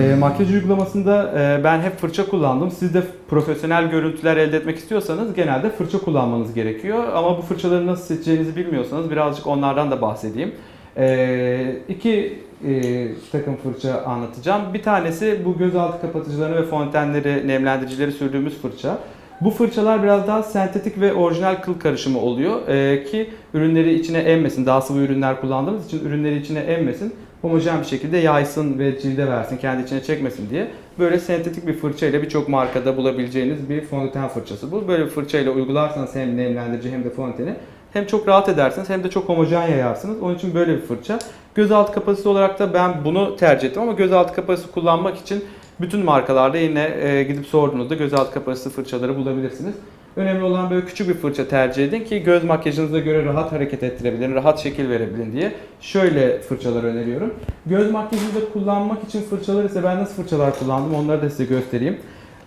makyaj uygulamasında e, ben hep fırça kullandım. Siz de profesyonel görüntüler elde etmek istiyorsanız genelde fırça kullanmanız gerekiyor. Ama bu fırçaları nasıl seçeceğinizi bilmiyorsanız birazcık onlardan da bahsedeyim. E, iki e, takım fırça anlatacağım. Bir tanesi bu gözaltı kapatıcılarını ve fontenleri, nemlendiricileri sürdüğümüz fırça. Bu fırçalar biraz daha sentetik ve orijinal kıl karışımı oluyor Ee, ki ürünleri içine emmesin. Daha sıvı ürünler kullandığımız için ürünleri içine emmesin. Homojen bir şekilde yaysın ve cilde versin, kendi içine çekmesin diye. Böyle sentetik bir fırçayla birçok markada bulabileceğiniz bir fondöten fırçası bu. Böyle bir fırçayla uygularsanız hem nemlendirici hem de fondöteni hem çok rahat edersiniz hem de çok homojen yayarsınız. Onun için böyle bir fırça. Gözaltı kapasitesi olarak da ben bunu tercih ettim ama gözaltı kapasitesi kullanmak için bütün markalarda yine e, gidip sorduğunuzda gözaltı kapasitesi fırçaları bulabilirsiniz. Önemli olan böyle küçük bir fırça tercih edin ki göz makyajınıza göre rahat hareket ettirebilin, rahat şekil verebilin diye. Şöyle fırçalar öneriyorum. Göz makyajında kullanmak için fırçalar ise ben nasıl fırçalar kullandım onları da size göstereyim.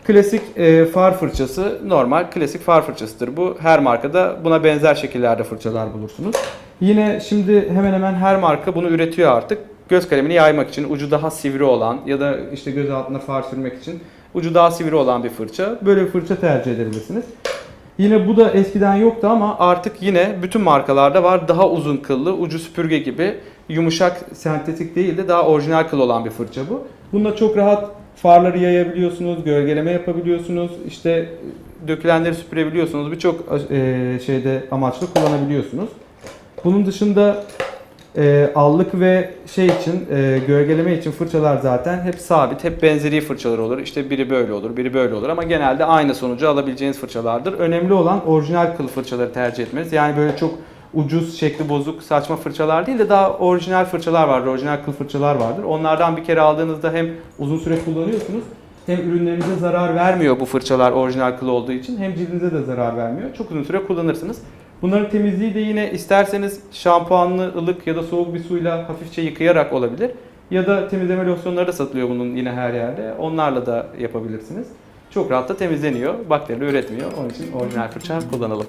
Klasik e, far fırçası normal klasik far fırçasıdır. Bu her markada buna benzer şekillerde fırçalar bulursunuz. Yine şimdi hemen hemen her marka bunu üretiyor artık. Göz kalemini yaymak için ucu daha sivri olan ya da işte göz altına far sürmek için ucu daha sivri olan bir fırça. Böyle bir fırça tercih edebilirsiniz. Yine bu da eskiden yoktu ama artık yine bütün markalarda var. Daha uzun kıllı, ucu süpürge gibi yumuşak, sentetik değil de daha orijinal kıl olan bir fırça bu. Bununla çok rahat farları yayabiliyorsunuz, gölgeleme yapabiliyorsunuz, işte dökülenleri süpürebiliyorsunuz. Birçok e, şeyde amaçlı kullanabiliyorsunuz. Bunun dışında e, allık ve şey için, e, gölgeleme için fırçalar zaten hep sabit, hep benzeri fırçalar olur. İşte biri böyle olur, biri böyle olur ama genelde aynı sonucu alabileceğiniz fırçalardır. Önemli olan orijinal kıl fırçaları tercih etmeniz. Yani böyle çok ucuz, şekli bozuk, saçma fırçalar değil de daha orijinal fırçalar vardır, orijinal kıl fırçalar vardır. Onlardan bir kere aldığınızda hem uzun süre kullanıyorsunuz hem ürünlerinize zarar vermiyor bu fırçalar orijinal kıl olduğu için hem cildinize de zarar vermiyor. Çok uzun süre kullanırsınız. Bunların temizliği de yine isterseniz şampuanlı, ılık ya da soğuk bir suyla hafifçe yıkayarak olabilir. Ya da temizleme losyonları da satılıyor bunun yine her yerde. Onlarla da yapabilirsiniz. Çok rahat da temizleniyor. Bakteri üretmiyor. Onun için orijinal fırça kullanalım.